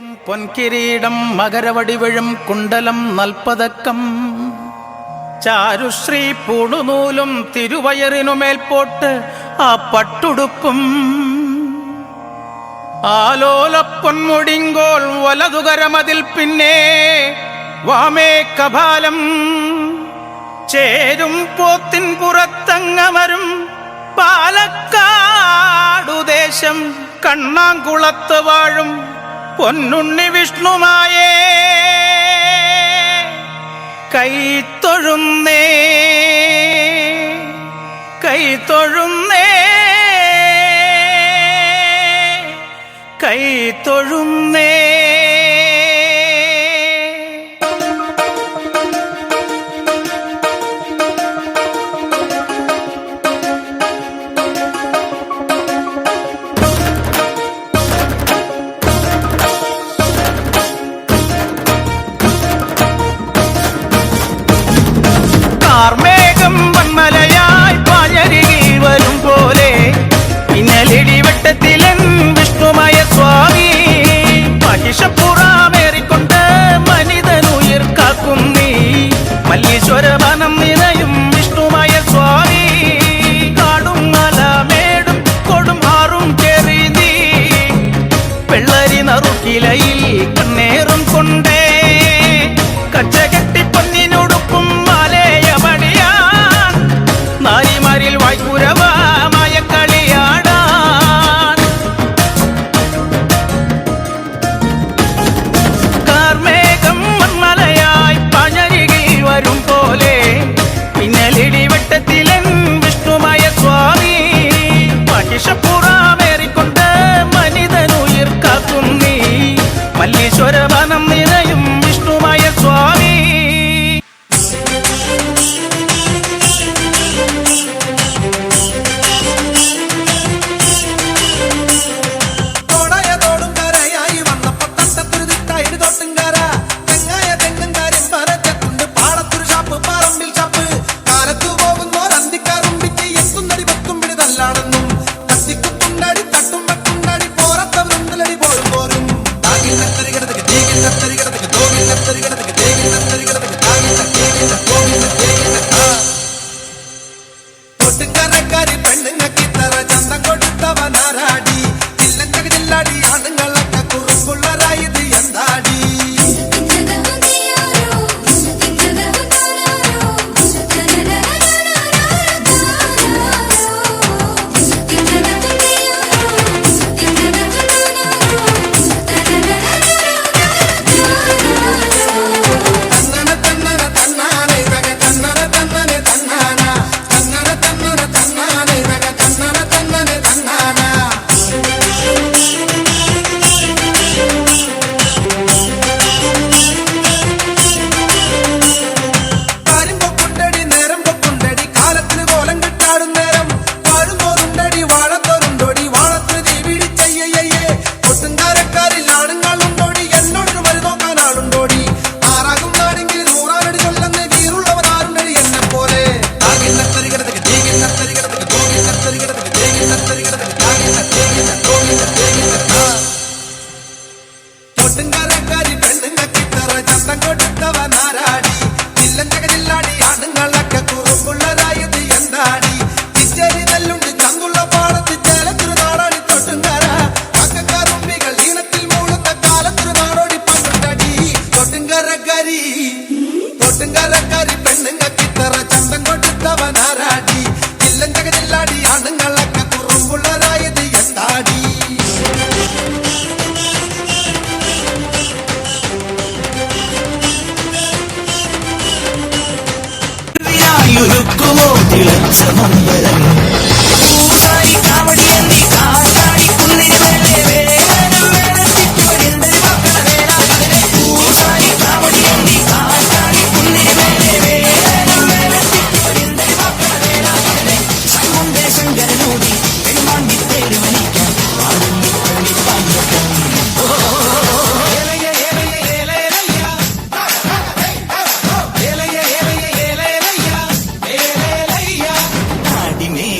ും പൊൻകിരീടം മകരവടിവഴും കുണ്ടലം നൽപ്പതക്കം ചാരുശ്രീ പൂണുനൂലും തിരുവയറിനുമേൽ പോട്ട് ആ പട്ടുടുപ്പും. ആലോലപ്പൊന്മുടിങ്കോൾ വലതുകരമതിൽ പിന്നെ വാമേ കപാലം. ചേരും പോത്തിൻ പുറത്തങ്ങമരും പാലക്കാടുദേശം കണ്ണാങ്കുളത്ത് വാഴും പൊന്നുണ്ണി വിഷ്ണുമായേ കൈത്തൊഴുന്നേ കൈത്തൊഴുന്നേ കൈത്തൊഴുന്നേ como un thriller, se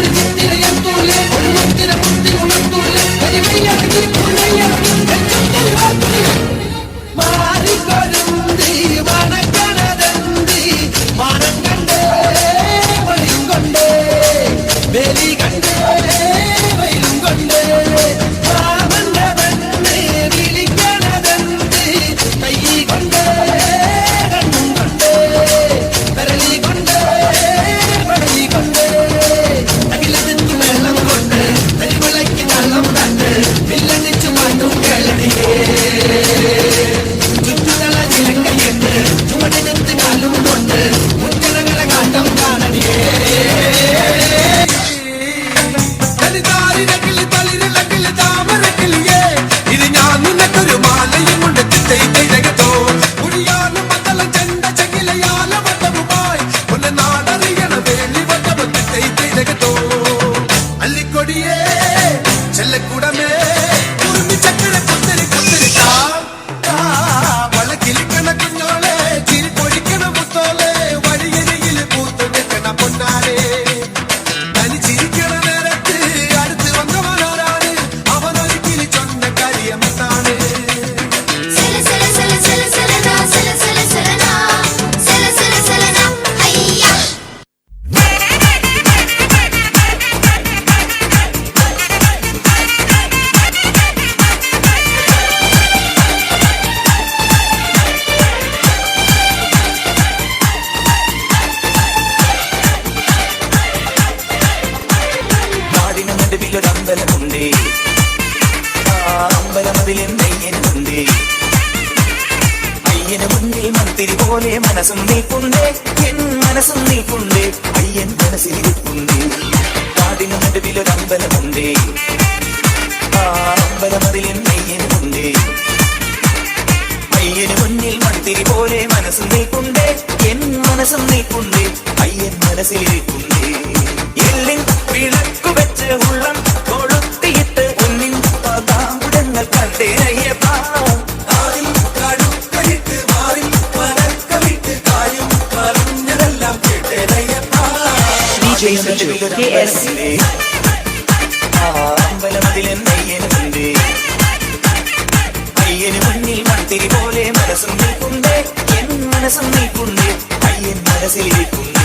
Thank you. മനസ്സും നീക്കുണ്ടേ അയ്യൻ മനസ്സിലിരിപ്പുണ്ടേ കാടിന് നടുവിലൊരമ്പലമുണ്ടേ ആ മുന്നിൽ പോലെ വെച്ച് ഉള്ളം Saju, KS. അമ്പലമതിലും നെയ്യനുണ്ട് അയ്യന് മുന്നിൽ മൺതിരി പോലെ മനസ്സും നീക്കുണ്ടേ എൻ മനസ്സും നീക്കുണ്ടേ അയ്യൻ മനസ്സിലിരിക്കുണ്ടേ